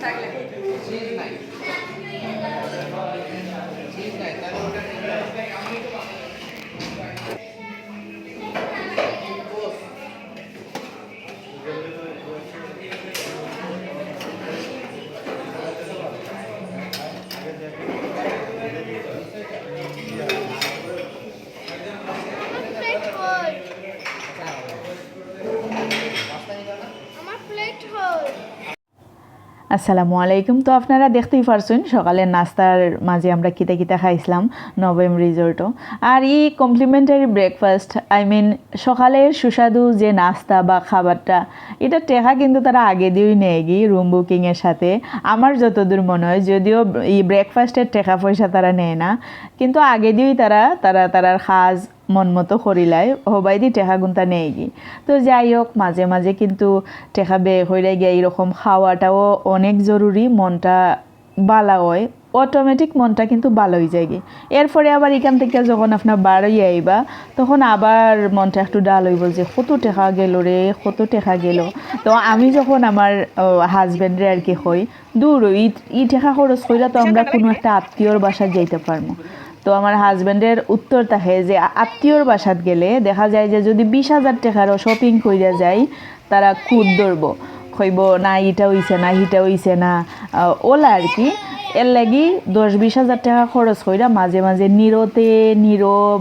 Instagram. Disney. আসসালামু আলাইকুম। তো আপনারা দেখতেই পারছেন, সকালের নাস্তার মাঝে আমরা কিতা কিতা খাইছিলাম নভেম রিজোর্টও আর এই কমপ্লিমেন্টারি ব্রেকফাস্ট আই মিন সকালের সুস্বাদু যে নাস্তা বা খাবারটা, এটা টেকা কিন্তু তারা আগে দিয়েই নেয় গিয়ে রুম বুকিংয়ের সাথে। আমার যতদূর মনে হয়, যদিও এই ব্রেকফাস্টের টাকা পয়সা তারা নেয় না, কিন্তু আগে দিয়েই তারা তারা, তারার খাজ মন মতো করিলাই হবাই দি টেকা গুনতা নেই গি। তো যাই হোক মাঝে মাঝে কিন্তু টেকা বে হইলে গিয়ে এইরকম খাওয়াটাও অনেক জরুরি মনটা বালা হয় অটোমেটিক মনটা কিন্তু ভালো হয়ে যায় এরপরে আবার এখান থেকে যখন আপনার বাড়ি আইবা তখন আবার মনটা একটু ডাল হইব যে কত টেকা গেল রে কত টেকা গেল? তো আমি যখন আমার হাজব্যান্ডরে আর কি হই দূর ই ই টেকা খরচ কইরা তো আমরা কোনো একটা আত্মীয়র বাসায় যাইতে পারব তো আমার হাজব্যান্ডের উত্তর থাকে যে আত্মীয়র বাসাত গেলে দেখা যায় যে যদি বিশ হাজার টাকারও শপিং কইরা যায়, তারা খুদ ধরবো। কইব, না এটা হইছে না হিটা হইছে না। ওলা আর কি। এর লাগি দশ বিশ হাজার টাকা খরচ কইরা মাঝে মাঝে নীরতে নীরব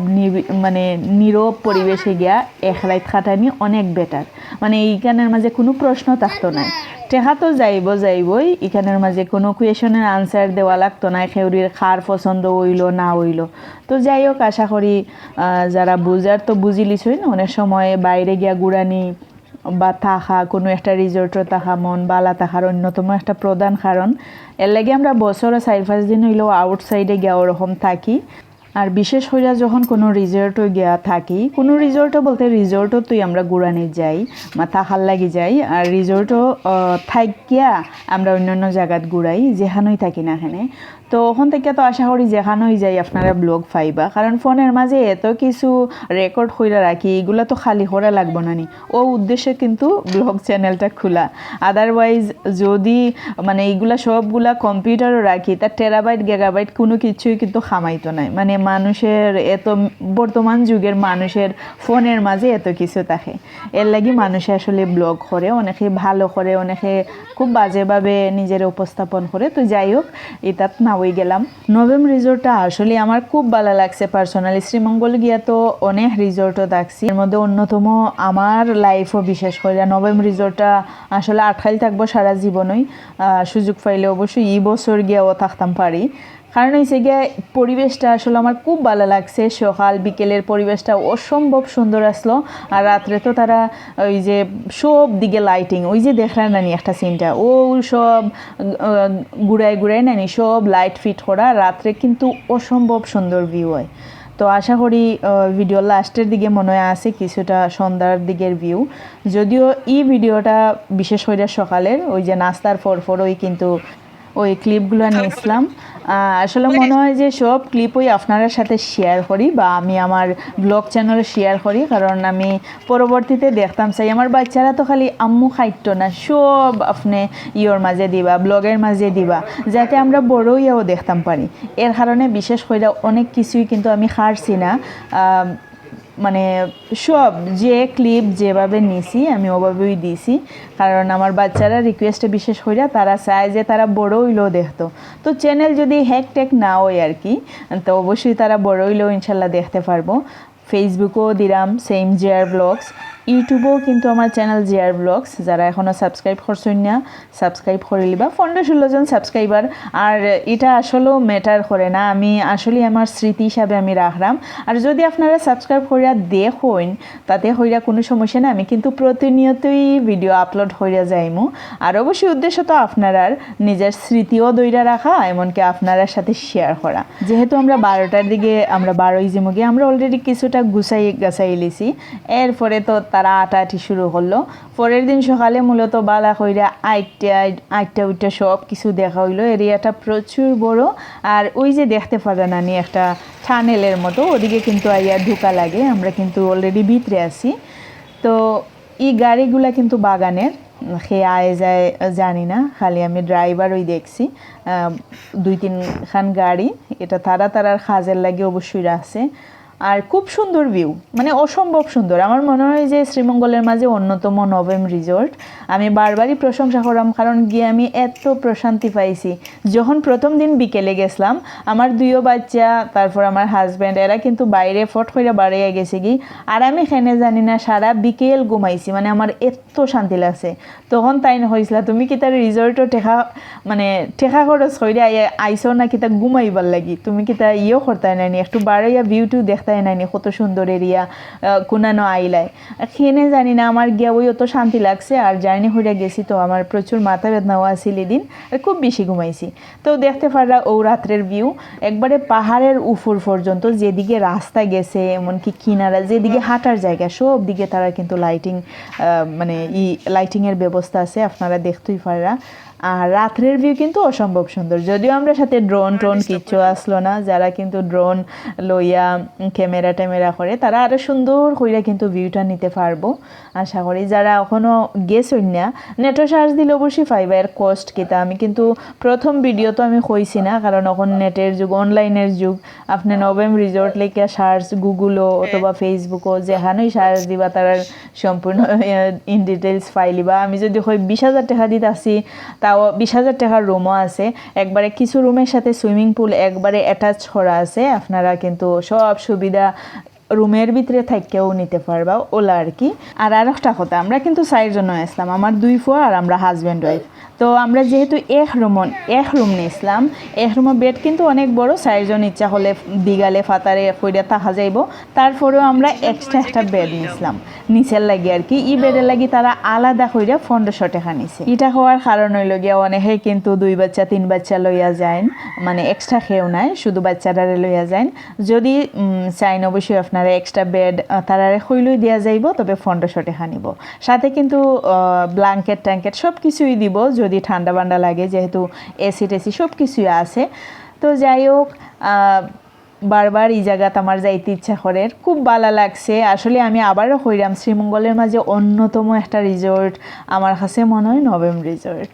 মানে নীরব পরিবেশে গিয়া এক রাত খাটানি অনেক বেটার মানে এইখানের মাঝে কোনো প্রশ্ন থাকতো না টেকা তো যাইব, যাইবই। এখানের মাঝে কোনো কুয়েশনের আনসার দেওয়া লাগতো না খেউরির খার পছন্দ হইল, না হইল। তো যাই হোক, আশা করি যারা বুঝার তো বুঝি লিছই না, অনেক সময় বাইরে গিয়া গুড়ানি বা থাকা, কোনো একটা রিজর্টর থাকা মন বালা থাকার অন্যতম একটা প্রধান কারণ এর লাগে আমরা বছরে চার পাঁচ দিন হইলেও আউটসাইডে গিয়া ওরকম থাকি আর বিশেষ হইয়া যখন কোনো রিসোর্টও গিয়া থাকি, কোনো রিসোর্টও বলতে রিসোর্টও তুই আমরা গুড়ানি যাই, মাথা থাকার লাগি যাই, আর রিসোর্টও থাকিয়া আমরা অন্যান্য জায়গাত ঘুরাই, যেখানেই থাকি না এখানে তো ওখান থেকে তো আশা করি যেখানেই যাই আপনারা ব্লগ ফাইবা কারণ ফোনের মাঝে এত কিছু রেকর্ড কইরা রাখি, এগুলো তো খালি করা লাগবো না নি। ও উদ্দেশ্যে কিন্তু ব্লগ চ্যানেলটা খোলা। আদারওয়াইজ যদি মানে এইগুলা সবগুলা কম্পিউটারও রাখি তার টেরাবাইট গেগাবাইট কোনো কিছুই কিন্তু খামাইতো নাই। মানে মানুষের এত, বর্তমান যুগের মানুষের ফোনের মাঝে এত কিছু থাকে। এর লাগি মানুষে আসলে ব্লগ করে, অনেকে ভালো করে, অনেকে খুব বাজেভাবে নিজের উপস্থাপন করে। তো যাই হোক এটাত না গেলাম। নভেম রিসোর্টটা আসলে আমার খুব ভালো লাগছে পার্সোনালি শ্রীমঙ্গল গিয়া তো অনেক রিসোর্টও দেখছি। এর মধ্যে অন্যতম আমার লাইফও বিশেষ করে। নভেম রিসোর্টটা আসলে আটকাইল থাকব সারা জীবনই। সুযোগ পাইলে অবশ্যই এই বছর গিয়াও থাকতাম পারি। কারণ হয়েছে গিয়ে পরিবেশটা আসলে আমার খুব ভালো লাগছে। সকাল, বিকেলের পরিবেশটা অসম্ভব সুন্দর আসলো। আর রাত্রে তো তারা ওই যে সব দিকে লাইটিং ওই যে দেখলেন নানি একটা সিনটা ও সব গুড়ায় গুড়ায় নানি সব লাইট ফিট করা। রাত্রে কিন্তু অসম্ভব সুন্দর ভিউ হয়। তো আশা করি ভিডিও লাস্টের দিকে মনে হয় আছে কিছুটা সন্ধ্যার দিকের ভিউ যদিও এই ভিডিওটা বিশেষ করে সকালের, ওই যে নাস্তার পর পর ওই কিন্তু ওই ক্লিপগুলো নিয়েছিলাম। আসলে মনে হয় যে সব ক্লিপই আপনার সাথে শেয়ার করি বা আমি আমার ব্লগ চ্যানেলে শেয়ার করি কারণ আমি পরবর্তীতে দেখতাম চাই। আমার বাচ্চারা তো খালি আম্মু খাইত না সব আপনি ইয়োর মাঝে দিবা ব্লগের মাঝে দিবা যাতে আমরা বড় ইয়েও দেখতাম পারি। এর কারণে বিশেষ করে অনেক কিছুই কিন্তু আমি হারছি না। মানে সব যে ক্লিপ যেভাবে নিছি, আমি ওভাবেই দিছি। কারণ আমার বাচ্চারা রিকোয়েস্টে বিশেষ কইরা তারা চায় যে তারা বড় হইলেও দেখতো। তো চ্যানেল যদি হ্যাক ট্যাক না হয় আর কি, তো অবশ্যই তারা বড় হইলেও ইনশাল্লাহ দেখতে পারব। ফেসবুকেও দিলাম সেম জেয়ার ব্লগস ইউটিউবেও কিন্তু আমার চ্যানেল জিয়ার ব্লগস যারা এখনও সাবস্ক্রাইব করছেন না সাবস্ক্রাইব করে লিবা পনেরো ষোলো জন সাবস্ক্রাইবার আর এটা আসলেও ম্যাটার করে না, আমি আসলে আমার স্মৃতি হিসাবে আমি রাখলাম আর যদি আপনারা সাবস্ক্রাইব করিয়া দেখুন, তাতে হইয়া কোনো সমস্যা না আমি কিন্তু প্রতিনিয়তই ভিডিও আপলোড হইয়া যাইমু। আর অবশ্যই উদ্দেশ্য তো আপনার নিজের স্মৃতিও দইরা রাখা এমনকি আপনার সাথে শেয়ার করা যেহেতু আমরা বারোটার দিকে আমরা বারোই জিমুগে, আমরা অলরেডি কিছুটা গুছাই গাছাই লিছি। এরপরে তো তারা আটাআটি শুরু করল পরের দিন সকালে মূলত বালা কইরা আইটা আইটা উইটা সব কিছু দেখা হইল। এরিয়াটা প্রচুর বড়। আর ওই যে দেখতে পারে নানি একটা টানেলের মতো। ওদিকে কিন্তু আইয়া ঢুকা লাগে। আমরা কিন্তু অলরেডি ভিতরে আছি। তো এই গাড়িগুলা কিন্তু বাগানের। সে আয় যায় জানি না। খালি আমি ড্রাইভারই দেখছি। আহ, দুই তিনখান গাড়ি। এটা তারা তারার খাজের লাগে অবশ্যই রাখছে আর খুব সুন্দর ভিউ মানে অসম্ভব সুন্দর। আমার মনে হয় যে শ্রীমঙ্গলের মাঝে অন্যতম নভেম রিসোর্ট আমি বারবারই প্রশংসা করলাম, কারণ গিয়ে আমি এত প্রশান্তি পাইছি। যখন প্রথম দিন বিকেলে গেছিলাম, আমার দুইও বাচ্চা, তারপর আমার হাজব্যান্ড এরা কিন্তু বাইরে ফট করে বাড়িয়ে গেছে কি আর আমি খেনে জানি না, সারা বিকেল ঘুমাইছি মানে আমার এত শান্তি লাগছে। তখন তাই হয়েছিল তুমি কি তার রিসোর্টও ঠেকা মানে টেকা খরচ করে আইসো না কি তা ঘুমাইবার লাগি? তুমি কি তা ইয়েও করতে নাইনি একটু বাড়াইয়া ভিউটিও দেখতে নাইনি কত সুন্দর এরিয়া কুনানো আইলায়। খেনে জানি না আমার গিয়া ওই অত শান্তি লাগছে আর জার্নি হইয়া গেছি তো আমার প্রচুর মাথা বেদনাও আছিল এদিন আর খুব বেশি ঘুমাইছি। তো দেখতে পারলা ও রাত্রের ভিউ একবারে পাহাড়ের উপর পর্যন্ত যেদিকে রাস্তা গেছে এমনকি কিনারা যেদিকে হাঁটার জায়গা সব দিকে তারা কিন্তু লাইটিং মানে ই লাইটিংয়ের ব্যবস্থা আছে আপনারা দেখতেই পারা আর রাত্রের ভিউ কিন্তু অসম্ভব সুন্দর যদিও আমরা সাথে ড্রোন ট্রোন কিচ্ছু আসলো না যারা কিন্তু ড্রোন লইয়া ক্যামেরা ট্যামেরা করে, তারা আরও সুন্দর কইরা কিন্তু ভিউটা নিতে পারব। আশা করি যারা এখনও গেছই না নেটও সার্চ দিলে অবশ্যই এর কস্ট কিতা। আমি কিন্তু প্রথম ভিডিও তো আমি কইছি না, কারণ এখন নেটের যুগ অনলাইনের যুগ। আপনি নভেম রিসোর্ট লেখা সার্চ গুগলও অথবা ফেসবুকও যেখানেই সার্চ দিবা, তার সম্পূর্ণ ইন ডিটেলস পাইলিবা আমি যদি হই বিশ হাজার টাকা দিতে আসি, তাও বিশ হাজার টাকার রুমও আছে। একবারে কিছু রুমের সাথে সুইমিং পুল একবারে অ্যাটাচ করা আছে। আপনারা কিন্তু সব সুবিধা রুমের ভিতরে থাকেও নিতে পারবা, ওলা আর কি। আর আরেকটা কথা, আমরা কিন্তু চার জন্য আসলাম, আমার দুই ফুয়া আর আমরা হাজব্যান্ড ওয়াইফ তো আমরা যেহেতু এক রুম এক রুম নিয়েছিলাম এক রুমের বেড কিন্তু অনেক বড় চারজন ইচ্ছা হলে দিগালে ফাতারে কইরা থাকা যাইব। তারপরেও আমরা এক্সট্রা একটা বেড নিয়েছিলাম নিচের লাগি আর কি, ই বেডের লাগি তারা আলাদা কইরা পনেরোশো টাকা নিছে। এটা হওয়ার কারণ হইল গিয়া অনেকে কিন্তু দুই বাচ্চা, তিন বাচ্চা লইয়া যায় মানে এক্সট্রা খেয়েও নাই, শুধু বাচ্চাটারে লইয়া যায় যদি চাইন অবশ্যই আপনারা এক্সট্রা বেড তারারে খইলই দেওয়া যাইব, তবে পনেরোশো টাকা নিব। সাথে কিন্তু ব্ল্যাঙ্কেট ট্যাঙ্কেট সব কিছুই দিব যদি ঠান্ডা বান্ডা লাগে, যেহেতু এসি টেসি সব কিছুই আছে। তো যাই হোক বারবার এই জায়গাত আমার যাইতে ইচ্ছা করে। খুব ভালো লাগছে। আসলে আমি আবারও হইরাম। শ্রীমঙ্গলের মাঝে অন্যতম একটা রিজোর্ট আমার কাছে মনে হয় নবম রিসোর্ট